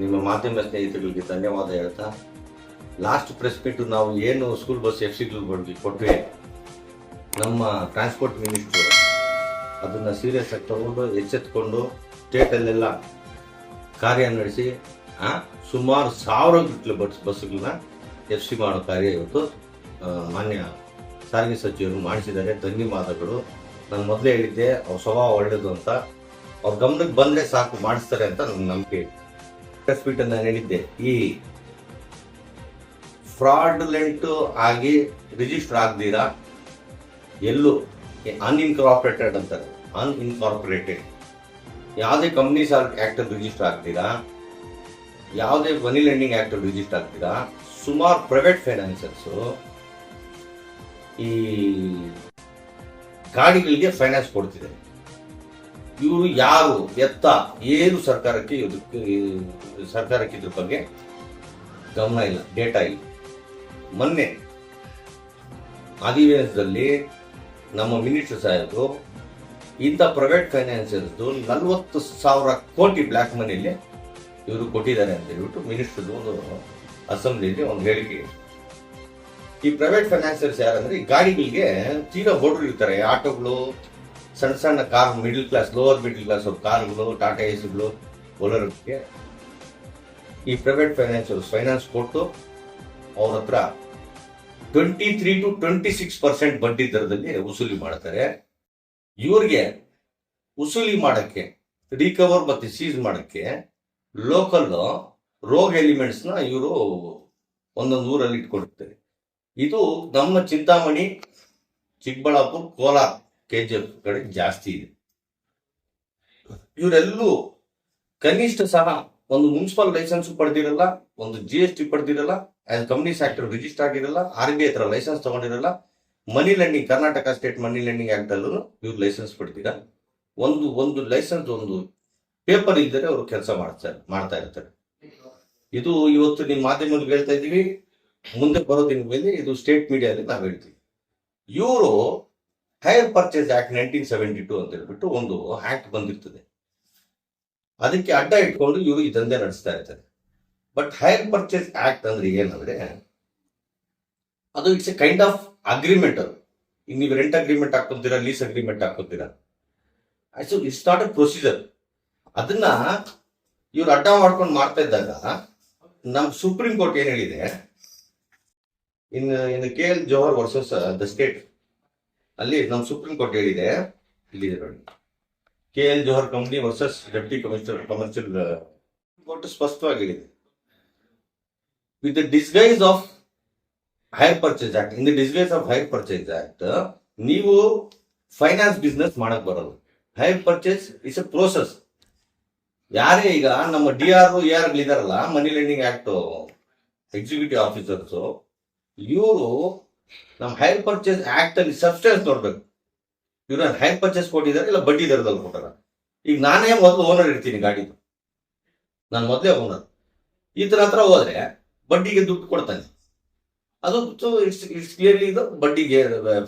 ನಿಮ್ಮ ಮಾಧ್ಯಮ ಸ್ನೇಹಿತರಿಗೆ ಧನ್ಯವಾದ ಹೇಳ್ತಾ ಲಾಸ್ಟ್ ಪ್ರೆಸ್ ಮೀಟು ನಾವು ಏನು ಸ್ಕೂಲ್ ಬಸ್ ಎಫ್ ಸಿಗಳಿಗೆ ಕೊಟ್ವಿ. ನಮ್ಮ ಟ್ರಾನ್ಸ್ಪೋರ್ಟ್ ಮಿನಿಸ್ಟ್ರು ಅದನ್ನು ಸೀರಿಯಸ್ ಆಗಿ ತಗೊಂಡು, ಎಚ್ಚೆತ್ಕೊಂಡು ಸ್ಟೇಟಲ್ಲೆಲ್ಲ ಕಾರ್ಯ ನಡೆಸಿ ಸುಮಾರು ಸಾವಿರ ಗಿಟ್ಲು ಬಸ್ ಬಸ್ಗಳನ್ನ ಎಫ್ ಸಿ ಮಾಡೋ ಕಾರ್ಯ ಇವತ್ತು ಮಾನ್ಯ ಸಾರಿಗೆ ಸಚಿವರು ಮಾಡಿಸಿದ್ದಾರೆ. ಧನ್ಯವಾದಗಳು. ನಾನು ಮೊದಲೇ ಹೇಳಿದ್ದೆ ಅವ್ರ ಸ್ವಭಾವ ಒಳ್ಳೆಯದು ಅಂತ. ಅವ್ರ ಗಮನಕ್ಕೆ ಬಂದರೆ ಸಾಕು, ಮಾಡಿಸ್ತಾರೆ ಅಂತ ನನ್ನ ನಂಬಿಕೆ ಪ್ರೆಸ್ ಮೀಟ್ ನಾನು ಹೇಳಿದ್ದೆ ಈ ಫ್ರಾಡ್ಲೆಂಟ್ ಆಗಿ ರಿಜಿಸ್ಟರ್ ಆಗದಿರಾ? ಎಲ್ಲೂ ಅನ್ಇನ್ಕಾರ್ಪೊರೇಟೆಡ್ ಅಂತಾರೆ. ಅನ್ಇನ್ಕಾರ್ಪೊರೇಟೆಡ್ ಯಾವುದೇ ಕಂಪ್ನೀಸ್ ಆಕ್ಟ್ ರಿಜಿಸ್ಟರ್ ಆಗ್ತೀರಾ ಯಾವುದೇ ಮನಿ ಲೆಂಡಿಂಗ್ ಆಕ್ಟ್ ರಿಜಿಸ್ಟರ್ ಆಗ್ತೀರಾ ಸುಮಾರು ಪ್ರೈವೇಟ್ ಫೈನಾನ್ಸರ್ಸು ಈ ಗಾಡಿಗಳಿಗೆ ಫೈನಾನ್ಸ್ ಕೊಡ್ತಿದೆ ಇವರು ಯಾರು ಎತ್ತ ಏನು ಸರ್ಕಾರಕ್ಕೆ ಸರ್ಕಾರಕ್ಕೆ ಇದ್ರ ಬಗ್ಗೆ ಗಮನ ಇಲ್ಲ, ಡೇಟಾ ಇಲ್ಲ ಮೊನ್ನೆ ಅಧಿವೇಶನದಲ್ಲಿ ನಮ್ಮ ಮಿನಿಸ್ಟರ್ ಸಾಹೇಬರು ಇಂಥ ಪ್ರೈವೇಟ್ ಫೈನಾನ್ಸಿಯರ್ಸ್ದು ನಲವತ್ತು ಸಾವಿರ ಕೋಟಿ ಬ್ಲ್ಯಾಕ್ ಮನಿಲಿ ಇವರು ಕೊಟ್ಟಿದ್ದಾರೆ ಅಂತ ಹೇಳ್ಬಿಟ್ಟು ಮಿನಿಸ್ಟರ್ದು ಒಂದು ಅಸೆಂಬ್ಲಿಯಲ್ಲಿ ಒಂದು ಹೇಳಿಕೆ. ಈ ಪ್ರೈವೇಟ್ ಫೈನಾನ್ಸಿಯರ್ಸ್ ಯಾರಂದ್ರೆ ಈ ಗಾಡಿಗಳಿಗೆ ತೀರಾ ಹೊಡ್ರು ಇರ್ತಾರೆ, ಆಟೋಗಳು ಸಣ್ಣ ಸಣ್ಣ car middle class lower middle class ಕಾರ್ಗಳು ಟಾಟಾ ಎಸ್ಗಳು ಓಲರ್ಗೆ ಈ ಪ್ರೈವೇಟ್ ಫೈನಾನ್ಸ್ ಫೈನಾನ್ಸ್ ಕೊಟ್ಟು ಅವ್ರ ಹತ್ರ twenty three to twenty six percent ಬಡ್ಡಿ ದರದಲ್ಲಿ ವಸೂಲಿ ಮಾಡ್ತಾರೆ. ಇವ್ರಿಗೆ ವಸೂಲಿ ಮಾಡಕ್ಕೆ ರಿಕವರ್ ಮತ್ತೆ ಸೀಸ್ ಮಾಡಕ್ಕೆ ಲೋಕಲ್ ರೋಗ್ ಎಲಿಮೆಂಟ್ಸ್ನ ಇವರು ಒಂದೊಂದು ಊರಲ್ಲಿ ಇಟ್ಕೊಂಡಿರ್ತಾರೆ. ಇದು ನಮ್ಮ Chintamani, Chikkaballapur, Kolar. K G F ಕಡೆ ಜಾಸ್ತಿ ಇದೆ. ಇವರೆಲ್ಲೂ ಕನಿಷ್ಠ ಸಹ ಒಂದು ಮುನ್ಸಿಪಲ್ ಲೈಸೆನ್ಸ್ ಪಡೆದಿರಲ್ಲ, ಒಂದು ಜಿ ಎಸ್ ಟಿ ಪಡೆದಿರಲ್ಲ ಕಂಪ್ನೀಸ್ ಸ್ಯಾಕ್ಟರ್ ರಿಜಿಸ್ಟರ್ ಆಗಿರಲ್ಲ ಆರ್ ಬಿ ಐ ಹತ್ರ licence ತಗೊಂಡಿರಲ್ಲ money lending Karnataka state money lending act ಇವ್ರು ಲೈಸೆನ್ಸ್ ಪಡ್ತೀರಾ ಒಂದು ಒಂದು ಲೈಸೆನ್ಸ್, ಒಂದು ಪೇಪರ್ ಇದ್ದರೆ ಅವರು ಕೆಲಸ ಮಾಡ್ತಾರೆ, ಮಾಡ್ತಾ ಇರ್ತಾರೆ. ಇದು ಇವತ್ತು ನಿಮ್ಮ ಮಾಧ್ಯಮದಲ್ಲಿ ಹೇಳ್ತಾ ಇದ್ದೀವಿ, ಮುಂದೆ ಬರೋ ಮೇಲೆ ಇದು ಸ್ಟೇಟ್ ಮೀಡಿಯಾದಲ್ಲಿ ನಾವು ಹೇಳ್ತೀವಿ. ಇವರು hire purchase act nineteen seventy two ಅಂತ ಹೇಳ್ಬಿಟ್ಟು ಒಂದು ಆಕ್ಟ್ ಬಂದಿರ್ತದೆ. ಅದಕ್ಕೆ ಅಡ್ಡ ಇಟ್ಕೊಂಡು ಇವರು ಈ ದಂಧೆ ನಡೆಸ್ತಾ ಇರ್ತಾರೆ ಬಟ್ ಹೈರ್ ಪರ್ಚೇಸ್ ಆಕ್ಟ್ ಅಂದ್ರೆ ಏನಂದ್ರೆ, ಅದು it's a kind of agreement ಅದು. ಈಗ ನೀವು ರೆಂಟ್ ಅಗ್ರಿಮೆಂಟ್ ಹಾಕೊಂತೀರಾ lease agreement ಹಾಕೋತೀರಾ so it's not a procedure ಅದನ್ನ ಇವ್ರು ಅಡ್ಡ ಮಾಡ್ಕೊಂಡು ಮಾಡ್ತಾ ಇದ್ದಾಗ ನಮ್ ಸುಪ್ರೀಂ ಕೋರ್ಟ್ ಏನ್ ಹೇಳಿದೆ? In in K L Johar versus the state ಅಲ್ಲಿ ನಮ್ಮ ಸುಪ್ರೀಂ ಕೋರ್ಟ್ ಹೇಳಿದೆ ಇಲ್ಲಿದೆ ನೋಡಿ. K L Johar company versus deputy commissioner commercial court ಸ್ಪಷ್ಟವಾಗಿ ಹೇಳಿದೆ with the disguise of hire purchase act in the disguise of hire purchase act ನೀವು finance business ಮಾಡಕ್ ಬರೋದು hire purchase is a process ಯಾರೇ ಈಗ ನಮ್ಮ ಡಿ ಆರ್ ಎ ಆರ್ ಇದಾರಲ್ಲ money lending act executive officers ಇವರು ನಮ್ಮ ಹೈರ್ ಪರ್ಚೇಸ್ ಆಕ್ಟ್ ಅಲ್ಲಿ ಸಬ್ಸ್ಟೆನ್ಸ್ ನೋಡ್ಬೇಕು. ಇವ್ರ ಹೈರ್ ಪರ್ಚೇಸ್ ಕೊಟ್ಟಿದ್ದಾರೆ ಇಲ್ಲ ಬಡ್ಡಿ ದರದಲ್ಲಿ ಕೊಟ್ಟಾರ ಈಗ ನಾನೇ ಮೊದಲು ಓನರ್ ಇರ್ತೀನಿ ಗಾಡಿದು. ನಾನು ಮೊದಲೇ ಓನರ್ ಈತನ ಹತ್ರ ಹೋದ್ರೆ ಬಡ್ಡಿಗೆ ದುಡ್ಡು ಕೊಡ್ತಾನೆ. ಅದು ಇಟ್ಸ್ ಇಟ್ಸ್ ಕ್ಲಿಯರ್ಲಿ ಇದು ಬಡ್ಡಿಗೆ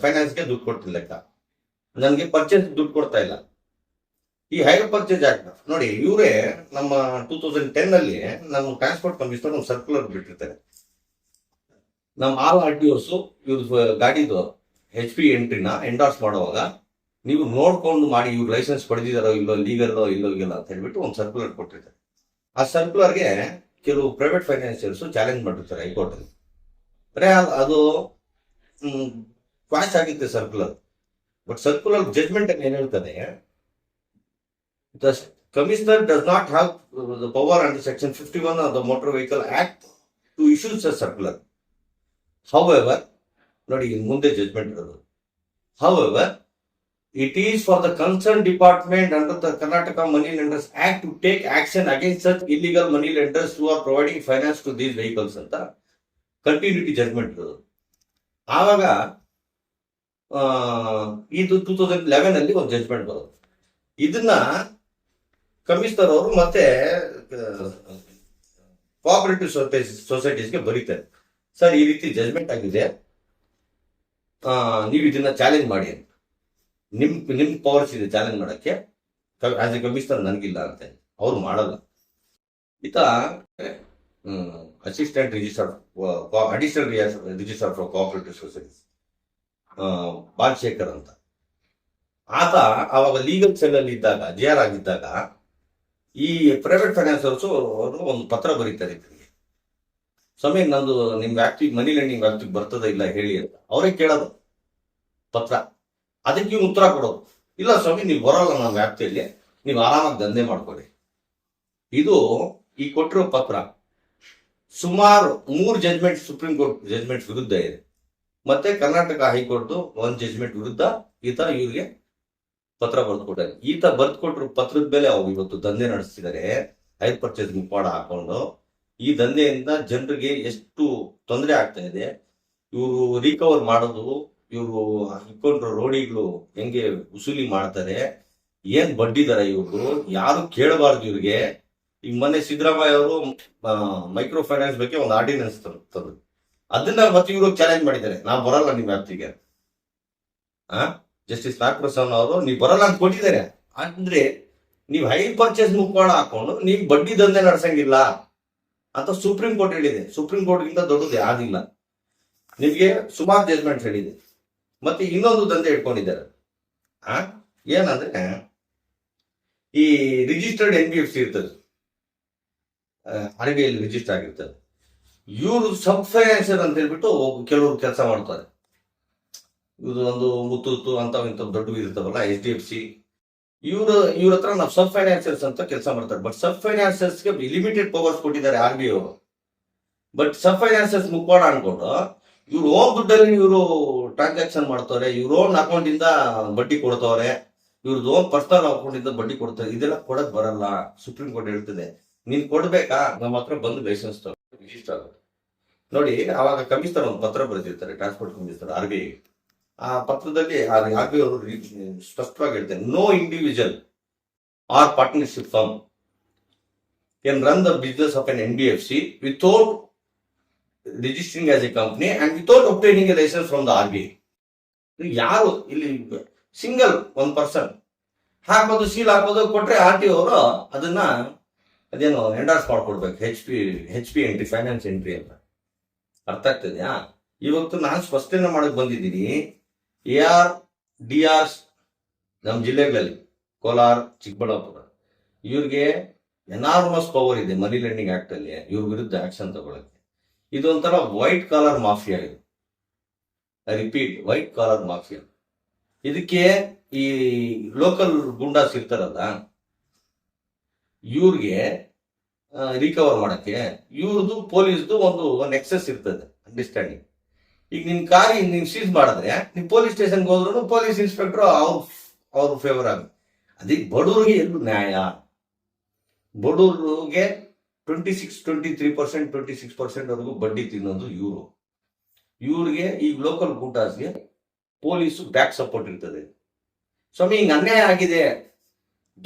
ಫೈನಾನ್ಸ್ಗೆ ದುಡ್ಡು ಕೊಡ್ತಿಲ್ಲ ಲೆಕ್ಕ. ನನಗೆ ಪರ್ಚೇಸ್ ದುಡ್ಡು ಕೊಡ್ತಾ ಇಲ್ಲ. ಈ ಹೈರ್ ಪರ್ಚೇಸ್ ಆಕ್ಟ್ ನೋಡಿ ಇವರೇ ನಮ್ಮ ಟೂ ತೌಸಂಡ್ ಟೆನ್ ಅಲ್ಲಿ ನಮ್ಮ ಟ್ರಾನ್ಸ್ಪೋರ್ಟ್ ಕಮಿಷನರ್ ಒಂದು ಸರ್ಕ್ಯುಲರ್ ಬಿಟ್ಟಿರ್ತಾರೆ ನಮ್ಮ ಆಲ್ ಆರ್ ಟಿ ಓಸು ಇವ್ರ ಗಾಡಿದು ಹೆಚ್ ಪಿ ಎಂಟ್ರಿನ ಎಂಡಾರ್ಸ್ ಮಾಡುವಾಗ ನೀವು ನೋಡ್ಕೊಂಡು ಮಾಡಿ ಇವ್ರು ಲೈಸೆನ್ಸ್ ಪಡೆದಿದಾರೋ ಇಲ್ಲೋ ಲೀಗಲ್ಲೋ ಇಲ್ಲೋ ಇಲ್ಲ ಅಂತ ಹೇಳ್ಬಿಟ್ಟು ಒಂದು ಸರ್ಕ್ಯುಲರ್ ಕೊಟ್ಟಿರ್ತಾರೆ. ಆ ಸರ್ಕ್ಯುಲರ್ಗೆ ಕೆಲವು ಪ್ರೈವೇಟ್ ಫೈನಾನ್ಸಿಯರ್ಸ್ ಚಾಲೆಂಜ್ ಮಾಡಿರ್ತಾರೆ ಹೈಕೋರ್ಟ್ ಅಲ್ಲಿ. ಬರೇ ಅದು ಕ್ವಾಶ್ ಆಗಿತ್ತು ಸರ್ಕ್ಯುಲರ್ ಬಟ್ ಸರ್ಕ್ಯುಲರ್ ಜಜ್ಮೆಂಟ್ ಏನ್ ಹೇಳ್ತದೆ the commissioner does not have the power under section fifty one of the motor vehicle act to issues circular however ನೋಡಿ ಮುಂದೆ ಜಜ್ಮೆಂಟ್ ಇರೋದು. However it is for the concern department under the Karnataka money lenders act to take action against such illegal money lenders who are providing finance to these vehicles ಅಂತ continuity judgement ಇರೋದು. ಆವಾಗ ಇದು two thousand eleven ಅಲ್ಲಿ ಒಂದು judgement ಬರೋದು. ಇದನ್ನ commissioner ಅವರು ಮತ್ತೆ ಕೋಆಪರೇಟಿವ್ ಸೊಸೈಟೀಸ್ಗೆ ಬರೀತಾರೆ. ಸರ್, ಈ ರೀತಿ ಜಜ್ಮೆಂಟ್ ಆಗಿದೆ. ನೀವು ಇದನ್ನ ಚಾಲೆಂಜ್ ಮಾಡಿ ಅಂತ. ನಿಮ್ ನಿಮ್ ಪವರ್ಸ್ ಇದೆ ಚಾಲೆಂಜ್ ಮಾಡಕ್ಕೆ. ಆಸ್ ಎ ಕಮಿಷನರ್ ನನಗಿಲ್ಲ ಅಂತ. ಅವ್ರು ಮಾಡಲ್ಲ. ಈತ assistant register additional register for cooperative societies Balashekhar ಅಂತ. ಆತ ಅವಾಗ ಲೀಗಲ್ ಸೆಲ್ ಅಲ್ಲಿ ಇದ್ದಾಗ ಜೆ ಆರ್ ಆಗಿದ್ದಾಗ, ಈ ಪ್ರೈವೇಟ್ ಫೈನಾನ್ಸರ್ಸ್ ಅವರು ಒಂದು ಪತ್ರ ಬರೀತಾರೆ ಸ್ವಾಮಿ ನಂದು ನಿಮ್ ವ್ಯಾಪ್ತಿ ಮನಿ ಲೆಂಡಿಂಗ್ ವ್ಯಾಪ್ತಿಗೆ ಬರ್ತದ ಇಲ್ಲ ಹೇಳಿ ಅಂತ. ಅವರೇ ಕೇಳೋದು. ಪತ್ರ. ಅದಕ್ಕೆ ಇವ್ನು ಉತ್ತರ ಕೊಡೋದು. ಇಲ್ಲ ಸ್ವಾಮಿ, ನೀವು ಬರೋಲ್ಲ ನಮ್ಮ ವ್ಯಾಪ್ತಿಯಲ್ಲಿ. ನೀವು ಆರಾಮಾಗಿ ದಂಧೆ ಮಾಡ್ಕೊಳ್ಳಿ. ಇದು ಈ ಕೊಟ್ಟಿರೋ ಪತ್ರ. ಸುಮಾರು ಮೂರು ಜಜ್ಮೆಂಟ್ ಸುಪ್ರೀಂ ಕೋರ್ಟ್ ಜಜ್ಮೆಂಟ್ ವಿರುದ್ಧ ಇದೆ. ಮತ್ತೆ ಕರ್ನಾಟಕ ಹೈಕೋರ್ಟ್ ಒಂದು ಜಜ್ಮೆಂಟ್ ವಿರುದ್ಧ ಈತ ಇವ್ರಿಗೆ ಪತ್ರ ಬರೆದು ಕೊಟ್ಟಾರೆ ಈತ ಬರ್ದು ಕೊಟ್ಟರು ಪತ್ರದ ಮೇಲೆ ಅವ್ರು ಇವತ್ತು ದಂಧೆ ನಡೆಸ್ತಿದ್ದಾರೆ. ಹೈರ್ ಪರ್ಚೇಸ್ ಮುಪ್ಪಾಡ ಹಾಕೊಂಡು. ಈ ದಂಧೆಯಿಂದ ಜನರಿಗೆ ಎಷ್ಟು ತೊಂದರೆ ಆಗ್ತಾ ಇದೆ. ಇವರು ರಿಕವರ್ ಮಾಡೋದು, ಇವರು ಇಟ್ಕೊಂಡ್ರ ರೋಡಿಗಳು ಹೆಂಗೆ ವಸೂಲಿ ಮಾಡ್ತಾರೆ, ಏನ್ ಬಡ್ಡಿ ದರ ಇವ್ರು, ಯಾರು ಕೇಳಬಾರ್ದು ಇವ್ರಿಗೆ. ಈಗ ಮೊನ್ನೆ ಸಿದ್ದರಾಮಯ್ಯ ಅವರು ಮೈಕ್ರೋ ಫೈನಾನ್ಸ್ ಬಗ್ಗೆ ಒಂದು ಆರ್ಡಿನೆನ್ಸ್ ತಂದ್ರು ಅದನ್ನ ಮತ್ತೆ ಇವರು ಚಾಲೆಂಜ್ ಮಾಡಿದ್ದಾರೆ. ನಾವು ಬರಲ್ಲ ನಿಮ್ಮ ವ್ಯಾಪ್ತಿಗೆ. ಆ? ಜಸ್ಟಿಸ್ ನಾಗಪ್ರಸನ್ನ ಅವರು, ನೀವು ಬರಲ್ಲ ಅಂತ ಕೊಟ್ಟಿದ್ದಾರೆ. ಅಂದ್ರೆ, ನೀವು ಹೈ ಪರ್ಚೇಸ್ ಮುಖವಾಡ ಹಾಕೊಂಡು, ನೀವು ಬಡ್ಡಿ ದಂಧೆ ನಡೆಸಂಗಿಲ್ಲ. ಅಂತ ಸುಪ್ರೀಂ ಕೋರ್ಟ್ ಹೇಳಿದೆ. ಸುಪ್ರೀಂ ಕೋರ್ಟ್ ಗಿಂತ ದೊಡ್ಡದು ಯಾವ್ದಿಲ್ಲ. ನಿಮಗೆ ಸುಮಾರು ಜಜ್ಮೆಂಟ್ ಹೇಳಿದೆ. ಮತ್ತೆ ಇನ್ನೊಂದು ದಂಧೆ ಇಟ್ಕೊಂಡಿದ್ದಾರೆ. ಆ? ಏನಂದ್ರೆ, ಈ registered N B F C ಇರ್ತದೆ. ಆರ್ ರಿಜಿಸ್ಟರ್ ಆಗಿರ್ತದೆ. ಇವರು ಸಬ್ ಫೈನಾನ್ಸಿಯರ್ ಅಂತ ಹೇಳ್ಬಿಟ್ಟು ಕೆಲವರು ಕೆಲಸ ಮಾಡ್ತಾರೆ. ಇದು ಒಂದು ಮುತ್ತೂತು ಅಂತ ದೊಡ್ಡ ಇರ್ತಾವಲ್ಲ ಎಚ್ ಡಿ ಎಫ್ ಸಿ ಇವರು, ಇವ್ರ ಹತ್ರ ನಾವು ಸಬ್ ಫೈನಾನ್ಸಿಯರ್ಸ್ ಅಂತ ಕೆಲಸ ಮಾಡ್ತಾರೆ. ಬಟ್ ಸಬ್ ಫೈನಾನ್ಸಿಯರ್ಸ್ಗೆ ಲಿಮಿಟೆಡ್ ಪವರ್ಸ್ ಕೊಟ್ಟಿದ್ದಾರೆ ಆರ್ ಬಿ ಅವರು. ಬಟ್ ಸಬ್ ಫೈನಾನ್ಸಿಯರ್ಸ್ ಮುಖವಾಡ ಅನ್ಕೊಂಡು ಇವ್ರು ಓ ದುಡ್ಡಲ್ಲಿ ಇವರು ಟ್ರಾನ್ಸಾಕ್ಷನ್ ಮಾಡ್ತಾರೆ ಇವ್ರ ಓನ್ ಅಕೌಂಟ್ ಇಂದ ಬಡ್ಡಿ ಕೊಡ್ತವ್ರೆ ಇವ್ರದ್ದು ಓನ್ ಪರ್ಸನಲ್ ಅಕೌಂಟ್ ಇಂದ ಬಡ್ಡಿ ಕೊಡ್ತಾರೆ ಇದೆಲ್ಲ ಕೊಡಕ್ ಬರಲ್ಲ. ಸುಪ್ರೀಂ ಕೋರ್ಟ್ ಹೇಳ್ತದೆ. ನೀನ್ ಕೊಡ್ಬೇಕಾ? ನಮ್ಮ ಹತ್ರ ಬಂದು ಲೈಸೆನ್ಸ್ ತಗೋ. ನೋಡಿ, ಅವಾಗ ಕಮಿಷನರ್ ಒಂದು ಪತ್ರ ಬರೆದಿರ್ತಾರೆ transport commissioner R B I ಆ ಪತ್ರದಲ್ಲಿ ಬಿ ಅವರು ಸ್ಪಷ್ಟವಾಗಿ ಹೇಳ್ತಾರೆ no individual or partnership firm N N B F C without registering as a company and without obtaining a licence from the R B I ಯಾರು ಇಲ್ಲಿ single one person? ಹಾಕೋದು seal ಹಾಕೋದು ಕೊಟ್ರೆ ಆರ್ ಟಿ ಅವರು ಅದನ್ನ ಅದೇನು endorse ಮಾಡ್ಕೊಡ್ಬೇಕು H P H P entry finance entry ಅಂತ. ಅರ್ಥ ಆಗ್ತದ್ಯಾ? ಇವತ್ತು ನಾನು ಸ್ಪಷ್ಟನೆ ಮಾಡಕ್ ಬಂದಿದ್ದೀನಿ. ಎ ಆರ್ ಡಿ ಆರ್ ನಮ್ಮ ಜಿಲ್ಲೆಗಳಲ್ಲಿ, ಕೋಲಾರ, ಚಿಕ್ಕಬಳ್ಳಾಪುರ, ಇವ್ರಿಗೆ ಎನಾರ್ಮಸ್ ಪವರ್ ಇದೆ ಮನಿ ಲೆಂಡಿಂಗ್ ಆಕ್ಟ್ ಅಲ್ಲಿ, ಇವ್ರ ವಿರುದ್ಧ ಆಕ್ಷನ್ ತಗೊಳಕ್ಕೆ. ಇದೊಂಥರ ವೈಟ್ ಕಾಲರ್ ಮಾಫಿಯಾ ಇದು. ರಿಪೀಟ್ ವೈಟ್ ಕಾಲರ್ ಮಾಫಿಯಾ ಇದಕ್ಕೆ ಈ ಲೋಕಲ್ ಗುಂಡಾಸ್ ಇರ್ತಾರಲ್ಲ, ಇವ್ರಿಗೆ ರಿಕವರ್ ಮಾಡಕ್ಕೆ ಇವ್ರದ್ದು ಪೊಲೀಸ್ದು ಒಂದು ನೆಕ್ಸಸ್ ಇರ್ತದೆ ಅಂಡರ್ಸ್ಟ್ಯಾಂಡಿಂಗ್ ಈಗ ನಿಮ್ ಕಾರ್ ನೀವು ಸೀಸ್ ಮಾಡಿದ್ರೆ ನೀವು ಪೊಲೀಸ್ ಸ್ಟೇಷನ್ಗೆ ಹೋದ್ರು ಪೊಲೀಸ್ ಇನ್ಸ್ಪೆಕ್ಟರ್ ಅವ್ರ ಅವ್ರ ಫೇವರ್ ಆಗುತ್ತೆ ಅದಕ್ಕೆ ಬಡವ್ರಿಗೆ ಎಲ್ಲೂ ನ್ಯಾಯ. ಬಡವ್ರಿಗೆ twenty six twenty three percent twenty six percent ವರೆಗೂ ಬಡ್ಡಿ ತಿನ್ನೋದು ಇವರು. ಇವ್ರಿಗೆ ಈಗ ಲೋಕಲ್ ಗೂಟಾಸ್ಗೆ ಪೊಲೀಸು ಬ್ಯಾಕ್ ಸಪೋರ್ಟ್ ಇರ್ತದೆ. ಸ್ವಾಮಿ, ಹಿಂಗೆ ಅನ್ಯಾಯ ಆಗಿದೆ.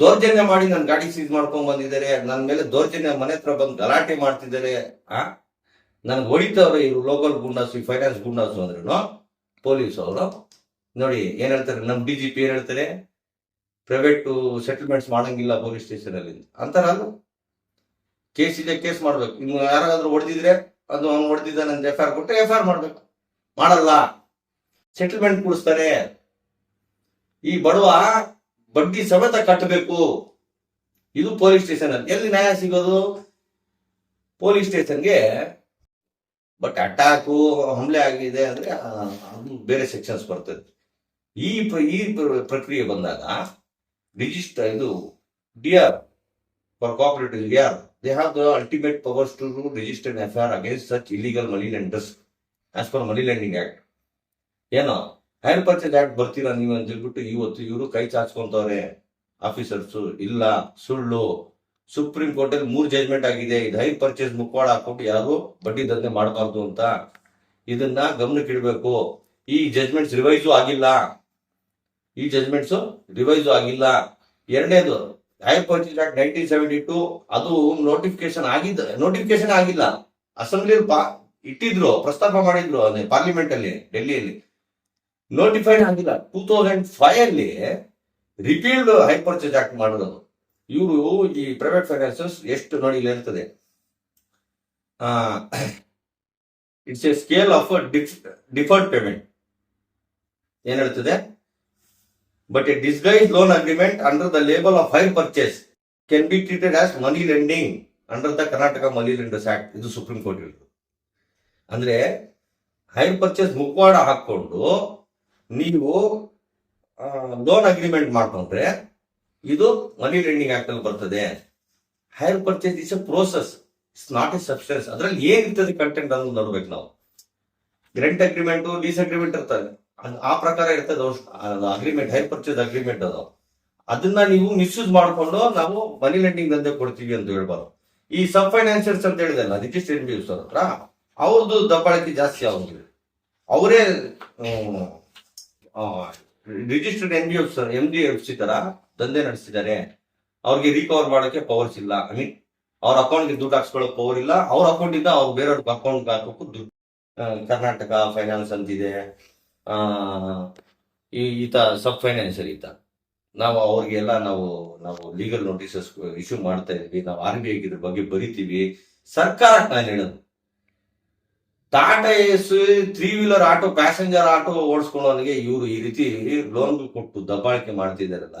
ದೌರ್ಜನ್ಯ ಮಾಡಿ ನನ್ನ ಗಾಡಿ ಸೀಸ್ ಮಾಡ್ಕೊಂಡ್ ಬಂದಿದ್ದಾರೆ. ನನ್ನ ಮೇಲೆ ದೌರ್ಜನ್ಯ ಮನೆ ಹತ್ರ ಬಂದು ಗಲಾಟೆ ಮಾಡ್ತಿದ್ದಾರೆ. ಆ? ನನ್ಗೆ ಹೊಡಿತವ್ರೆ ಇವರು ಲೋಕಲ್ ಗುಂಡಾಸು ಫೈನಾನ್ಸ್ ಗುಂಡಾಸು ಅಂದ್ರೇನು ಪೊಲೀಸ್ ಅವರು. ನೋಡಿ ಏನ್ ಹೇಳ್ತಾರೆ, ನಮ್ ಡಿ ಜಿ ಪಿ ಏನ್ ಹೇಳ್ತಾರೆ ಪ್ರೈವೇಟ್ ಸೆಟಲ್ಮೆಂಟ್ಸ್ ಮಾಡಂಗಿಲ್ಲ ಪೊಲೀಸ್ ಸ್ಟೇಷನ್ ಅಲ್ಲಿ ಅಂತಾರಲ್ಲ ಕೇಸ್ ಇದೆ, ಕೇಸ್ ಮಾಡ್ಬೇಕು. ಇನ್ನು ಯಾರಾದ್ರೂ ಹೊಡೆದಿದ್ರೆ, ಅದು ಅವ್ನು ಹೊಡೆದಿದ್ದಾನೆ ಅಂತ ಎಫ್ ಐ ಆರ್ ಕೊಟ್ಟರೆ ಎಫ್ ಐ ಆರ್ ಮಾಡ್ಬೇಕು. ಮಾಡಲ್ಲ. ಸೆಟಲ್ಮೆಂಟ್ ಕೊಡಿಸ್ತಾರೆ. ಈ ಬಡವ ಬಡ್ಡಿ ಸಮೇತ ಕಟ್ಟಬೇಕು. ಇದು ಪೊಲೀಸ್ ಸ್ಟೇಷನ್ ಅಲ್ಲಿ. ಎಲ್ಲಿ ನ್ಯಾಯ ಸಿಗೋದು? ಪೊಲೀಸ್ ಸ್ಟೇಷನ್ಗೆ ಬಟ್ ಅಟ್ಯಾಕು ಹಮ್ಲೆ ಆಗಿದೆ ಅಂದ್ರೆ ಅದು ಬೇರೆ ಸೆಕ್ಷನ್ಸ್ ಬರ್ತದೆ. ಈ ಈ ಪ್ರಕ್ರಿಯೆ ಬಂದಾಗ ರಿಜಿಸ್ಟರ್ ಇದು D R for cooperative D R they have the ultimate powers to register F R against such illegal money lenders as per money lending act ಏನೋ ಹೈರ್ ಪರ್ಚೇಸ್ ಆಕ್ಟ್ ಬರ್ತೀರಾ ನೀವು ಅಂತ ಹೇಳ್ಬಿಟ್ಟು ಇವತ್ತು ಇವರು ಕೈ ಚಾಚ್ಕೊಂತವ್ರೆ. ಆಫೀಸರ್ಸ್ ಇಲ್ಲ, ಸುಳ್ಳು ಸುಪ್ರೀಂ ಕೋರ್ಟ್ ಅಲ್ಲಿ ಮೂರು ಜಜ್ಮೆಂಟ್ ಆಗಿದೆ. ಇದು ಹೈ ಪರ್ಚೇಸ್ ಮುಖವಾಡ ಹಾಕೊಂಡು ಯಾರು ಬಡ್ಡಿ ದಂಧೆ ಮಾಡಬಾರ್ದು ಅಂತ ಇದನ್ನ ಗಮನಕ್ಕೆ ಇಡಬೇಕು. ಈ ಜಜ್ಮೆಂಟ್ಸ್ ರಿವೈಸು ಆಗಿಲ್ಲ. ಈ ಜಜ್ಮೆಂಟ್ಸ್ ರಿವೈಸು ಆಗಿಲ್ಲ. ಎರಡನೇದು hire purchase act nineteen seventy two ಅದು ನೋಟಿಫಿಕೇಶನ್ ಆಗಿದ್ದ ನೋಟಿಫಿಕೇಶನ್ ಆಗಿಲ್ಲ. ಅಸೆಂಬ್ಲಿ ಇಟ್ಟಿದ್ರು, ಪ್ರಸ್ತಾಪ ಮಾಡಿದ್ರು ಪಾರ್ಲಿಮೆಂಟ್ ಅಲ್ಲಿ, ಡೆಲ್ಲಿಯಲ್ಲಿ. ನೋಟಿಫೈಡ್ ಆಗಿಲ್ಲ. ಟೂ ತೌಸಂಡ್ ಫೈವ್ ಅಲ್ಲಿ ರಿಪೀಲ್ಡ್ ಹೈ ಪರ್ಚೇಸ್ ಆಕ್ಟ್ ಮಾಡೋದು ಇವರು ಈ ಪ್ರೈವೇಟ್ ಫೈನಾನ್ಸಸ್ ಎಷ್ಟು ನೋಡಿ ಇಲ್ಲಿ ಇರ್ತದೆ it's a scale of deferred payment ಏನಿರ್ತದೆ but a disguise loan agreement under the label of hire purchase can be treated as money lending under the Karnataka money lenders act ಇದು supreme court ಹೇಳಿದ್ರು ಅಂದ್ರೆ hire purchase ಮುಖವಾಡ ಹಾಕೊಂಡು ನೀವು loan agreement ಮಾಡ್ಕೊಂಡ್ರೆ ಇದು ಮನಿ lending act ಅಲ್ಲಿ ಬರ್ತದೆ. Hire purchase is a process it's not a substance ಅದ್ರಲ್ಲಿ ಏನಿರ್ತದೆ ಕಂಟೆಂಟ್ ಅನ್ನೋದು ನೋಡ್ಬೇಕು ನಾವು. ಗ್ರೆಂಟ್ ಅಗ್ರಿಮೆಂಟ್ ಲೀಸ್ ಅಗ್ರಿಮೆಂಟ್ ಇರ್ತದೆ. ಆ ಪ್ರಕಾರ ಇರ್ತದೆ ಅಗ್ರಿಮೆಂಟ್ ಹೈರ್ ಪರ್ಚೇಸ್ ಅಗ್ರಿಮೆಂಟ್ ಅದು. ಅದನ್ನ ನೀವು ಮಿಸ್ಯೂಸ್ ಮಾಡಿಕೊಂಡು ನಾವು ಮನಿ ಲೆಂಡಿಂಗ್ ದಂಧೆ ಕೊಡ್ತೀವಿ ಅಂತ ಹೇಳ್ಬಾರ್ದು ಈ ಸಬ್ ಫೈನಾನ್ಸಿಯರ್ಸ್ ಅಂತ ಹೇಳಿದಲ್ಲ, ಅದಕ್ಕೆ ಎನ್ ಬಿ ಸರ್ ಹತ್ರ ಅವ್ರದ್ದು ದಬ್ಬಾಳಿಕೆ ಜಾಸ್ತಿ ಅವ್ರಿಗೆ ಅವರೇ registered N B F M D F C ತರ ದಂಧೆ ನಡೆಸಿದ್ದಾರೆ. ಅವ್ರಿಗೆ ರಿಕವರ್ ಮಾಡೋಕೆ ಪವರ್ಸ್ ಇಲ್ಲ. ಐ ಮೀನ್ ಅವ್ರ ಅಕೌಂಟ್ಗೆ ದುಡ್ಡು ಹಾಕ್ಸ್ಕೊಳ್ಳೋ ಪವರ್ ಇಲ್ಲ. ಅವ್ರ ಅಕೌಂಟ್ ಇಂದ ಅವ್ರು ಬೇರೆಯವ್ರ ಅಕೌಂಟ್ ಹಾಕೋಕ್ಕೂ ದುಡ್ಡು. ಕರ್ನಾಟಕ ಫೈನಾನ್ಸ್ ಅಂತಿದೆ. ಈ ಈತ ಸಬ್ ಫೈನಾನ್ಸರ್ ಈತ ನಾವು ಅವ್ರಿಗೆಲ್ಲ ನಾವು ನಾವು ಲೀಗಲ್ ನೋಟಿಸಸ್ ಇಶ್ಯೂ ಮಾಡ್ತಾ ಇದ್ವಿ ನಾವು ಆರ್ ಬಿ ಐ ಇದ್ರ ಬಗ್ಗೆ ಬರಿತೀವಿ. ಸರ್ಕಾರಕ್ಕೆ ನಾನು ಹೇಳೋದು. Tata S three wheeler auto passenger auto ಓಡಿಸ್ಕೊಳ್ಳೋನಿಗೆ ಇವರು ಈ ರೀತಿ ಲೋನ್ ಕೊಟ್ಟು ದಬ್ಬಾಳಿಕೆ ಮಾಡ್ತಿದಾರಲ್ಲ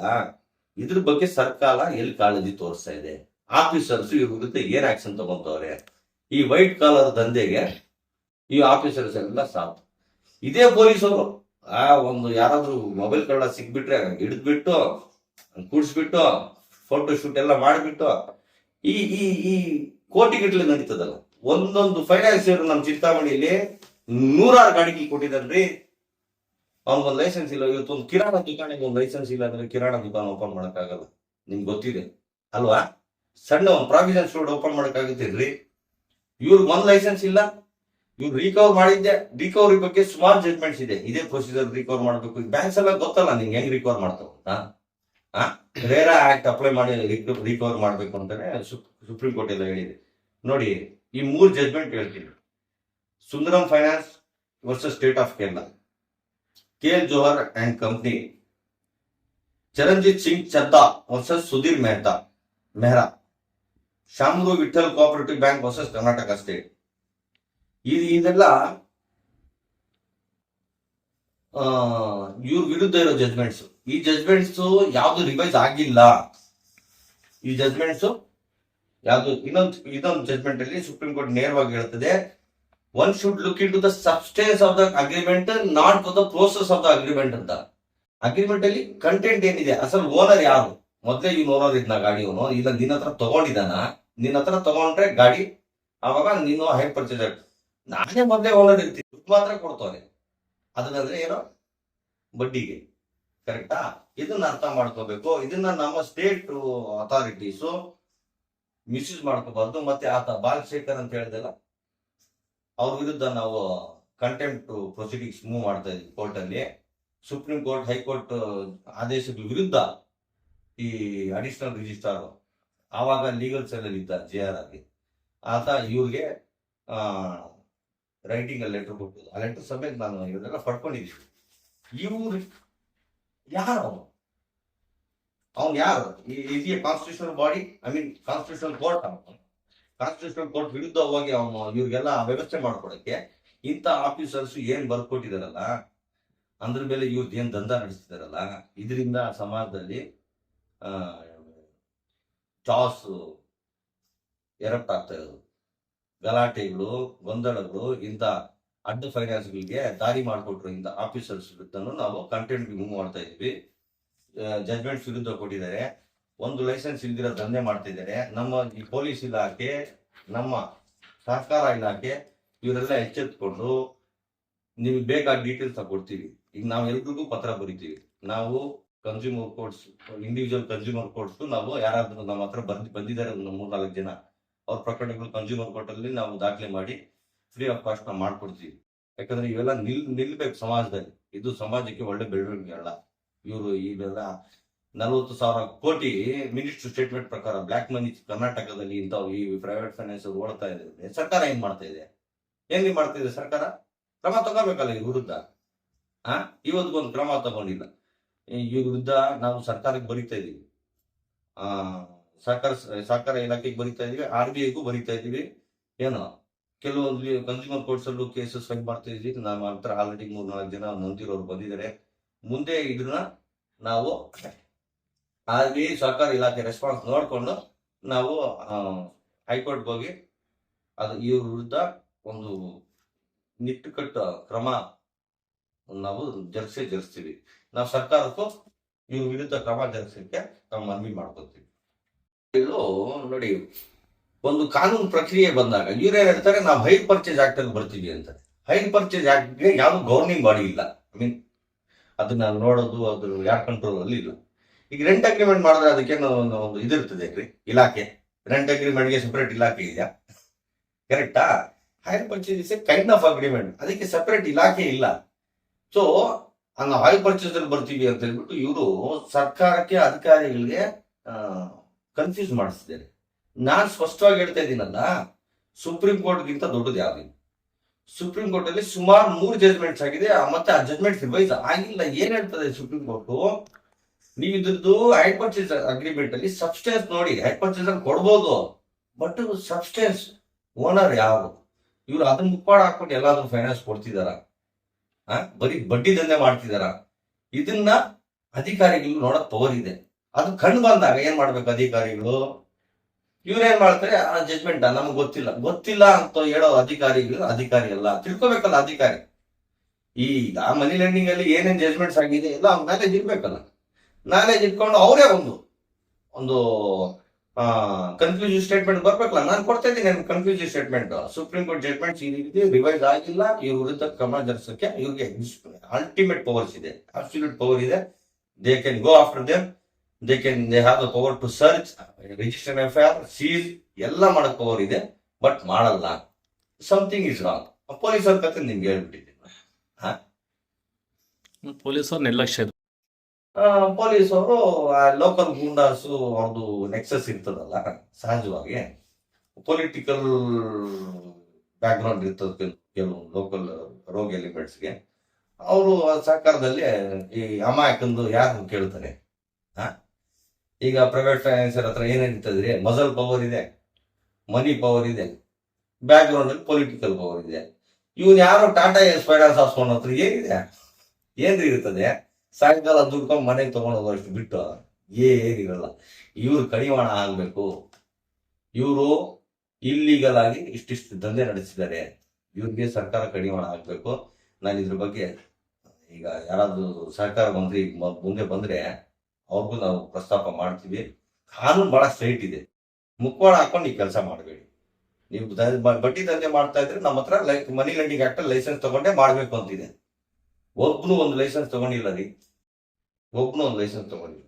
ಇದ್ರ ಬಗ್ಗೆ ಸರ್ಕಾರ ಎಲ್ಲಿ ಕಾಳಜಿ ತೋರಿಸ್ತಾ ಇದೆ? ಆಫೀಸರ್ಸ್ ಇವ್ರ ವಿರುದ್ಧ ಏನ್ ಆಕ್ಷನ್ ತಗೊಂತವ್ರೆ? ಈ ವೈಟ್ ಕಾಲರ್ ದಂಧೆಗೆ ಈ ಆಫೀಸರ್ಸ್ ಎಲ್ಲ ಸಾಕು. ಇದೇ ಪೊಲೀಸರು ಆ ಒಂದು ಯಾರಾದ್ರೂ ಮೊಬೈಲ್ ಕಳ್ಳ ಸಿಕ್ಬಿಟ್ರೆ ಹಿಡಿದ್ಬಿಟ್ಟು, ಕೂಡಿಸ್ಬಿಟ್ಟು ಫೋಟೋ ಶೂಟ್ ಎಲ್ಲ ಮಾಡಿಬಿಟ್ಟು, ಈ ಈ ಈ ಕೋಟಿಗಟ್ಟಲೆ ನಡೀತದಲ್ಲ. ಒಂದೊಂದು ಫೈನಾನ್ಸಿಯರ್ ನಮ್ಮ ಚಿಂತಾಮಣಿಯಲ್ಲಿ ನೂರಾರು ಗಾಡಿಗೆ ಕೊಟ್ಟಿದ್ದಾನ್ರಿ ಅವ್ನಿಗೊಂದು ಲೈಸೆನ್ಸ್ ಇಲ್ಲ, ಇವತ್ತು ಒಂದು ಕಿರಾಣ ದುಕಾನಿಗೆ ಒಂದು ಲೈಸೆನ್ಸ್ ಇಲ್ಲ ಅಂದ್ರೆ ಕಿರಾಣ ದುಕಾನ್ ಓಪನ್ ಮಾಡಕ್ಕಾಗಲ್ಲ. ನಿಮ್ಗೆ ಗೊತ್ತಿದೆ, ಅಲ್ವಾ? ಸಣ್ಣ ಒಂದು ಪ್ರಾವಿಷನ್ ಸ್ಟೋರ್ ಓಪನ್ ಮಾಡೋಕ್ಕಾಗುತ್ತಿರ್ರಿ ಇವ್ರಿಗೆ ಒಂದು ಲೈಸೆನ್ಸ್ ಇಲ್ಲ ಇವ್ರು ರಿಕವರ್ ಮಾಡಿದ್ದೆ ರಿಕವರಿ ಬಗ್ಗೆ ಸುಮಾರು ಜಜ್ಮೆಂಟ್ಸ್ ಇದೆ. ಇದೇ ಪ್ರೊಸೀಜರ್ ರಿಕವರ್ ಮಾಡಬೇಕು. ಬ್ಯಾಂಕ್ಸ್ ಎಲ್ಲ ಗೊತ್ತಲ್ಲ ನಿಂಗೆ ಹೆಂಗ್ ರಿಕವರ್ ಮಾಡ್ತಾವ ರೇರಾ ಆಕ್ಟ್ ಅಪ್ಲೈ ಮಾಡಿ ರಿಕವರ್ ಮಾಡಬೇಕು ಅಂತಾನೆ ಸುಪ್ರೀಂ ಕೋರ್ಟ್ ಎಲ್ಲ ಹೇಳಿದೆ. ನೋಡಿ, ಈ ಮೂರು ಜಡ್ಮೆಂಟ್ ಹೇಳ್ತೀನಿ. Sundaram finance versus state of Kerala K L Johar and company. Charanjit Singh Chadda versus Sudhir Mehta, Mehra. Shamrao Vithal cooperative bank versus Karnataka state ಇದು ಇದೆಲ್ಲ ಇವ್ರ ವಿರುದ್ಧ ಇರೋ ಜಜ್ಮೆಂಟ್ಸ್ ಈ ಜಜ್ಮೆಂಟ್ಸ್ ಯಾವ್ದು ರಿವೈಸ್ ಆಗಿಲ್ಲ. ಈ ಜಜ್ಮೆಂಟ್ಸ್ ಯಾವ್ದು ಇನ್ನೊಂದು ಇನ್ನೊಂದು ಜಜ್ಮೆಂಟ್ ಅಲ್ಲಿ ಸುಪ್ರೀಂ ಕೋರ್ಟ್ ನೇರವಾಗಿ ಹೇಳ್ತದೆ one should look in to the substance of the agreement not for the process of the agreement ಅಂತ. ಅಗ್ರಿಮೆಂಟ್ ಅಲ್ಲಿ ಕಂಟೆಂಟ್ ಏನಿದೆ? ಅಸಲ್ ಓನರ್ ಯಾರು? ಮೊದಲೇ ಇವ್ನು ಓನರ್ ಇದ್ನ, ಗಾಡಿ ಅವನು ಇಲ್ಲ, ನಿನ್ನ ಹತ್ರ ತಗೊಂಡಿದ್ದಾನ. ನಿನ್ನ ಹತ್ರ ತಗೊಂಡ್ರೆ ಗಾಡಿ ಅವಾಗ ನೀನು ಹೈ ಪರ್ಚೇಸ್ ನಾನೇ ಮೊದಲೇ ಓನರ್ ಇರ್ತೀನಿ. ದುಡ್ಡು ಮಾತ್ರ ಕೊಡ್ತಾನೆ ಅದನ್ನಂದ್ರೆ ಏನೋ ಬಡ್ಡಿಗೆ. ಕರೆಕ್ಟಾ ಇದನ್ನ ಅರ್ಥ ಮಾಡ್ಕೋಬೇಕು. ಇದನ್ನ ನಮ್ಮ ಸ್ಟೇಟ್ ಅಥಾರಿಟೀಸು ಮಿಸ್ಯೂಸ್ ಮಾಡ್ಕೋಬಾರ್ದು. ಮತ್ತೆ ಆತ ಬಾಲಶೇಖರ್ ಅಂತ ಹೇಳಿದೆಲ್ಲ ಅವ್ರ ವಿರುದ್ಧ ನಾವು ಕಂಟೆಂಪ್ಟ್ ಪ್ರೊಸೀಡಿಂಗ್ಸ್ ಮೂವ್ ಮಾಡ್ತಾ ಇದ್ವಿ ಕೋರ್ಟ್ ಅಲ್ಲಿ. ಸುಪ್ರೀಂ ಕೋರ್ಟ್ ಹೈಕೋರ್ಟ್ ಆದೇಶಗಳ ವಿರುದ್ಧ ಈ ಅಡಿಷನಲ್ ರಿಜಿಸ್ಟ್ರಾರ್ ಆವಾಗ ಲೀಗಲ್ ಸೆಲ್ ಇದ್ದ ಜೆ ಆರ್ ಆಗಿ. ಆತ ಇವ್ರಿಗೆ ರೈಟಿಂಗ್ ಲೆಟರ್ ಕೊಟ್ಟಿದ್ದು ಆ ಲೆಟರ್ ಸಮೇತ ನಾನು ಇವರೆಲ್ಲ ಪಡ್ಕೊಂಡಿದ್ದೀವಿ ಇವ್ರು ಯಾರು ಅವನು ಅವ್ನು ಯಾರು? ಈ constitutional body I mean constitutional court ಅವನು. ಕಾನ್ಸ್ಟಿಟ್ಯೂಷನಲ್ ಕೋರ್ಟ್ ವಿರುದ್ಧವಾಗಿ ಅವನು ಇವ್ರಿಗೆಲ್ಲ ವ್ಯವಸ್ಥೆ ಮಾಡ್ಕೊಡಕ್ಕೆ ಇಂಥ ಆಫೀಸರ್ಸ್ ಏನ್ ಬರ್ಕೊಟ್ಟಿದಾರಲ್ಲ, ಅಂದ್ರ ಮೇಲೆ ಇವ್ರದ್ದು ಏನ್ ದಂಧ ನಡೆಸ್ತಿದಾರಲ್ಲ, ಇದರಿಂದ ಸಮಾಜದಲ್ಲಿ ಟಾಸ್ ಎರಪ್ಟ್ ಆಗ್ತಾ ಇರೋದು. ಗಲಾಟೆಗಳು, ಗೊಂದಲಗಳು, ಇಂಥ ಅಡ್ಡ ಫೈನಾನ್ಸ್ಗಳಿಗೆ ದಾರಿ ಮಾಡಿಕೊಟ್ರು ಇಂಥ ಆಫೀಸರ್ಸ್ ವಿರುದ್ಧನೂ ನಾವು ಕಂಟೆಂಟ್ ಮೂವ್ ಮಾಡ್ತಾ ಇದ್ವಿ. ಜಜ್ಮೆಂಟ್ಸ್ ವಿರುದ್ಧ ಕೊಟ್ಟಿದ್ದಾರೆ. ಒಂದು ಲೈಸೆನ್ಸ್ ಇಲ್ದಿರೋ ದಂಧೆ ಮಾಡ್ತಿದ್ದಾರೆ. ನಮ್ಮ ಈ ಪೊಲೀಸ್ ಇಲಾಖೆ, ನಮ್ಮ ಸಹಕಾರ ಇಲಾಖೆ ಇವರೆಲ್ಲ ಎಚ್ಚೆತ್ಕೊಂಡು ನಿಮ್ಗೆ ಬೇಕಾದ ಡೀಟೇಲ್ಸ್ ಕೊಡ್ತೀವಿ. ಈಗ ನಾವು ಎಲ್ರಿಗೂ ಪತ್ರ ಬರಿತೀವಿ. ನಾವು consumer courts individual consumer courts ನಾವು ಯಾರಾದ್ರೂ ನಮ್ಮ ಹತ್ರ ಬಂದ್, ಬಂದಿದ್ದಾರೆ ಒಂದು ಮೂರ್ನಾಲ್ಕು ಜನ, ಅವ್ರ ಪ್ರಕರಣಗಳು ಕನ್ಸ್ಯೂಮರ್ ಕೋರ್ಟ್ ಅಲ್ಲಿ ನಾವು ದಾಖಲೆ ಮಾಡಿ ಫ್ರೀ ಆಫ್ ಕಾಸ್ಟ್ ನಾವು ಮಾಡ್ಕೊಡ್ತೀವಿ. ಯಾಕಂದ್ರೆ ಇವೆಲ್ಲ ನಿಲ್, ನಿಲ್ಬೇಕು ಸಮಾಜದಲ್ಲಿ. ಇದು ಸಮಾಜಕ್ಕೆ ಒಳ್ಳೆ ಬೆಳವಣಿಗೆ ಅಲ್ಲ. ಇವರು ಇವೆಲ್ಲ ನಲವತ್ತು ಸಾವಿರ ಕೋಟಿ ಮಿನಿಸ್ಟರ್ ಸ್ಟೇಟ್ಮೆಂಟ್ ಪ್ರಕಾರ ಬ್ಲಾಕ್ ಮನಿ ಕರ್ನಾಟಕದಲ್ಲಿ ಇಂಥವು ಈ ಪ್ರೈವೇಟ್ ಫೈನಾನ್ಸ್ ಓಡ್ತಾ ಇದೆ ಸರ್ಕಾರ ಏನ್ ಮಾಡ್ತಾ ಇದೆ? ಏನ್ ಮಾಡ್ತಾ ಇದೆ ಸರ್ಕಾರ? ಕ್ರಮ ತಗೋಬೇಕಲ್ಲ ಈ ವಿರುದ್ಧ? ಆ? ಇವತ್ತಿಗೊಂದು ಕ್ರಮ ತಗೊಂಡಿಲ್ಲ. ಈ ವಿರುದ್ಧ ನಾವು ಸರ್ಕಾರಕ್ಕೆ ಬರೀತಾ ಇದೀವಿ. ಆ ಸಹಕಾರ ಸಹಕಾರ ಇಲಾಖೆಗೆ ಬರೀತಾ ಇದೀವಿ, ಆರ್ ಬಿ ಐಗೂ ಬರೀತಾ ಇದೀವಿ. ಏನು? ಕೆಲವೊಂದು ಕನ್ಸ್ಯೂಮರ್ ಕೋರ್ಟ್ಸ್ ಅಲ್ಲೂ ಕೇಸಸ್ ಫೈಲ್ ಮಾಡ್ತಾ ಇದೀವಿ. ನಮ್ಮ ಹತ್ರ ಆಲ್ರೆಡಿ ಮೂರ್ನಾಲ್ಕು ಜನ ನೊಂದಿರೋರು ಬಂದಿದ್ದಾರೆ. ಮುಂದೆ ಇದನ್ನ ನಾವು ಆರ್ ಸರ್ಕಾರ ಇಲಾಖೆ ರೆಸ್ಪಾನ್ಸ್ ನೋಡ್ಕೊಂಡು ನಾವು ಹೈಕೋರ್ಟ್ಗೆ ಹೋಗಿ ಅದು ಇವ್ರ ವಿರುದ್ಧ ಒಂದು ನಿಟ್ಟುಕಟ್ಟು ಕ್ರಮ ನಾವು ಜರ್ಸಿ ಜರುಗಿಸ್ತೀವಿ ನಾವು ಸರ್ಕಾರಕ್ಕೂ ಇವ್ರ ವಿರುದ್ಧ ಕ್ರಮ ಜರುಗಿಸಲಿಕ್ಕೆ ನಾವು ಮನವಿ ಮಾಡ್ಕೊತೀವಿ. ಇದು ನೋಡಿ, ಒಂದು ಕಾನೂನು ಪ್ರಕ್ರಿಯೆ ಬಂದಾಗ ಇವ್ರೇನ್ ಹೇಳ್ತಾರೆ, ನಾವು ಹೈರ್ ಪರ್ಚೇಸ್ ಆಕ್ಟ್ ಅಲ್ಲಿ ಬರ್ತೀವಿ ಅಂತ. ಹೈರ್ ಪರ್ಚೇಸ್ ಆಕ್ಟ್ಗೆ ಯಾವ್ದು ಗೌರ್ನಿಂಗ್ ಬಾಡಿ ಇಲ್ಲ. ಐ ಮೀನ್ ಅದನ್ನ ನೋಡೋದು, ಅದ್ರ ಯಾರ ಕಂಟ್ರೋಲ್ ಅಲ್ಲಿ ಇಲ್ಲ ಈಗ ರೆಂಟ್ ಅಗ್ರಿಮೆಂಟ್ ಮಾಡಿದ್ರೆ ಅದಕ್ಕೆ ಒಂದು ಒಂದು ಇದಿರ್ತದೆ ಇಲಾಖೆ. ರೆಂಟ್ ಅಗ್ರಿಮೆಂಟ್ಗೆ ಸೆಪರೇಟ್ ಇಲಾಖೆ ಇದೆಯಾ? ಕರೆಕ್ಟಾ hire purchase is a kind of agreement ಅದಕ್ಕೆ ಸೆಪರೇಟ್ ಇಲಾಖೆ ಇಲ್ಲ. ಸೊ ಹಂಗ ಹೈರ್ ಪರ್ಚೇಸ್ ಅಲ್ಲಿ ಬರ್ತೀವಿ ಅಂತ ಹೇಳ್ಬಿಟ್ಟು ಇವರು ಸರ್ಕಾರಕ್ಕೆ ಅಧಿಕಾರಿಗಳಿಗೆ ಕನ್ಫ್ಯೂಸ್ ಮಾಡಿಸ್ತಿದ್ದಾರೆ. ನಾನ್ ಸ್ಪಷ್ಟವಾಗಿ ಹೇಳ್ತಾ ಇದ್ದೀನಲ್ಲ ಸುಪ್ರೀಂ ಕೋರ್ಟ್ಗಿಂತ ದೊಡ್ಡದು ಯಾವ್ದು ಸುಪ್ರೀಂ ಕೋರ್ಟ್ ಅಲ್ಲಿ ಸುಮಾರು ಮೂರು ಜಜ್ಮೆಂಟ್ಸ್ ಆಗಿದೆ ಮತ್ತೆ ಆ ಜಜ್ಮೆಂಟ್ಸ್ ರಿವೈಸ್ ಆಗಿಲ್ಲ. ಏನ್ ಹೇಳ್ತದೆ ಸುಪ್ರೀಂ ಕೋರ್ಟ್ ನೀವು ಇದ್ರದ್ದು ಹೈಡ್ ಪರ್ಚೇಸ್ ಅಗ್ರಿಮೆಂಟ್ ಅಲ್ಲಿ ಸಬ್ಸ್ಟೆನ್ಸ್ ನೋಡಿ ಹೈಡ್ ಪರ್ಚೇಸ್ ಅಲ್ಲಿ ಕೊಡ್ಬೋದು. ಬಟ್ ಸಬ್ಸ್ಟೆನ್ಸ್ ಓನರ್ ಯಾರು? ಇವ್ರು ಅದನ್ನ ಮುಪ್ಪಾಡ ಹಾಕೊಂಡು ಎಲ್ಲಾದ್ರೂ ಫೈನಾನ್ಸ್ ಕೊಡ್ತಿದಾರ? ಆ, ಬರೀ ಬಡ್ಡಿ ದಂಧೆ ಮಾಡ್ತಿದಾರ? ಇದನ್ನ ಅಧಿಕಾರಿಗಳು ನೋಡಕ್ ತೋರಿದೆ. ಅದು ಕಂಡು ಬಂದಾಗ ಏನ್ ಮಾಡ್ಬೇಕು ಅಧಿಕಾರಿಗಳು? ಇವ್ರೇನ್ ಮಾಡ್ತಾರೆ? ಆ ಜಜ್ಮೆಂಟ್ ನಮ್ಗೆ ಗೊತ್ತಿಲ್ಲ. ಗೊತ್ತಿಲ್ಲ ಅಂತ ಹೇಳೋ ಅಧಿಕಾರಿಗಳು ಅಧಿಕಾರಿ ಅಲ್ಲ. ತಿಳ್ಕೊಬೇಕಲ್ಲ ಅಧಿಕಾರಿ. ಈಗ ಮನಿ ಲೆಂಡಿಂಗ್ ಅಲ್ಲಿ ಏನೇನ್ ಜಜ್ಮೆಂಟ್ಸ್ ಆಗಿದೆ ಎಲ್ಲ ಅವ್ನ ಮೇಲೆ ಇರ್ಬೇಕಲ್ಲ. ನಾಲೆಜ್ ಇಟ್ಕೊಂಡು ಅವರೇ ಒಂದು ಒಂದು ಕನ್ಫ್ಯೂಸಿವ್ ಸ್ಟೇಟ್ಮೆಂಟ್ ಬರ್ಬೇಕಲ್ಲ, ನಾನು ಕೊಡ್ತಾ ಇದ್ದೀನಿ ಕನ್ಫ್ಯೂಸಿವ್ ಸ್ಟೇಟ್ಮೆಂಟ್ ಸುಪ್ರೀಂ ಕೋರ್ಟ್ ಜಜ್ಮೆಂಟ್ಸ್ ಈ ರೀತಿ ರಿವೈಸ್ ಆಗಿಲ್ಲ ಇವ್ರ ವಿರುದ್ಧ ಕ್ರಮ ಜರುಗಿಸಕ್ಕೆ ಇವ್ರಿಗೆ ಅಲ್ಟಿಮೇಟ್ ಪವರ್ಸ್ ಇದೆ ಅಬ್ಸಲ್ಯೂಟ್ ಪವರ್ ಇದೆ. They can go after them they can they have the power to search register F R seal ಎಲ್ಲ ಮಾಡಕ್ ಪವರ್ ಇದೆ ಬಟ್ ಮಾಡಲ್ಲ. ಸಮಥಿಂಗ್ ಇಸ್ ರಾಂಗ್ ಪೊಲೀಸರ ಕತೆ ನಿಮ್ಗೆ ಹೇಳ್ಬಿಟ್ಟಿದ್ದೀನಿ. ಪೊಲೀಸರ್ ನಿರ್ಲಕ್ಷ್ಯ ಪೊಲೀಸ್ ಅವರು, ಆ ಲೋಕಲ್ ಗೂಂಡಾಸು ಅವ್ರದ್ದು ನೆಕ್ಸಸ್ ಇರ್ತದಲ್ಲ, ಸಹಜವಾಗಿ. ಪೊಲಿಟಿಕಲ್ ಬ್ಯಾಕ್ ಗ್ರೌಂಡ್ ಇರ್ತದೆ ಕೆಲ್- ಕೆಲವು ಲೋಕಲ್ ರೋಗ್ ಎಲಿಮೆಂಟ್ಸ್ಗೆ ಅವರು ಸರ್ಕಾರದಲ್ಲಿ ಈ ಅಮಾಯಕಂದು ಯಾರು ಕೇಳ್ತಾರೆ? ಈಗ ಪ್ರೈವೇಟ್ ಫೈನಾನ್ಸರ್ ಹತ್ರ ಏನೇನಿರ್ತದ್ರಿ ಮಜಲ್ ಪವರ್ ಇದೆ ಮನಿ ಪವರ್ ಇದೆ ಬ್ಯಾಕ್ ಅಲ್ಲಿ ಪೊಲಿಟಿಕಲ್ ಪವರ್ ಇದೆ. ಇವನ್ ಯಾರು ಟಾಟಾ ಸ್ಪೈಡರ್ಸ್ ಹಾಸ್ಕೊಂಡ್ ಹತ್ರ ಏನಿದೆ? ಏನ್ರಿ ಇರ್ತದೆ? ಸಾಯಂಕಾಲ ದುಡ್ಕೊಂಡು ಮನೆಗೆ ತಗೊಂಡು ಹೋಗೋಷ್ಟು ಬಿಟ್ಟು. ಏನಿರಲ್ಲ. ಇವ್ರು ಕಡಿವಾಣ ಆಗಬೇಕು. ಇವರು ಇಲ್ಲಿಗಲ್ ಆಗಿ ಇಷ್ಟಿಷ್ಟು ದಂಧೆ ನಡೆಸಿದ್ದಾರೆ. ಇವ್ರಿಗೆ ಸರ್ಕಾರ ಕಡಿವಾಣ ಆಗಬೇಕು. ನಾನು ಇದ್ರ ಬಗ್ಗೆ ಈಗ ಯಾರಾದರೂ ಸರ್ಕಾರ ಈಗ ಮುಂದೆ ಬಂದ್ರೆ ಅವ್ರಿಗೂ ನಾವು ಪ್ರಸ್ತಾಪ ಮಾಡ್ತೀವಿ. ಕಾನೂನು ಬಹಳ ಸ್ಟ್ರೈಟ್ ಇದೆ. ಮುಖವಾಡ ಹಾಕೊಂಡು ಈ ಕೆಲಸ ಮಾಡಬೇಡಿ. ನೀವು ಬಡ್ಡಿ ದಂಧೆ ಮಾಡ್ತಾ ಇದ್ರೆ ನಮ್ಮ ಹತ್ರ like money lending act licence ತಗೊಂಡೇ ಮಾಡಬೇಕು ಅಂತಿದೆ. ಒಬ್ನು ಒಂದು ಲೈಸೆನ್ಸ್ ತಗೊಂಡಿಲ್ಲ ರೀ. ಒಬ್ನು ಒಂದು ಲೈಸೆನ್ಸ್ ತಗೊಂಡಿಲ್ಲ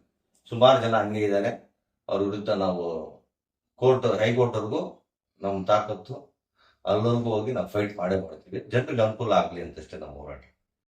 ಸುಮಾರು ಜನ ಹಂಗೆ ಇದ್ದಾರೆ ಅವ್ರ ವಿರುದ್ಧ ನಾವು ಕೋರ್ಟ್ ಹೈಕೋರ್ಟ್ವರೆಗೂ ನಮ್ಮ ತಾಕತ್ತು. ಅಲ್ಲಿವರೆಗೂ ಹೋಗಿ ನಾವು ಫೈಟ್ ಮಾಡೇ ಮಾಡ್ತೀವಿ. ಜನರಿಗೆ ಅನುಕೂಲ ಆಗಲಿ ಅಂತಷ್ಟೇ ನಮ್ಮ ಹೋರಾಟ.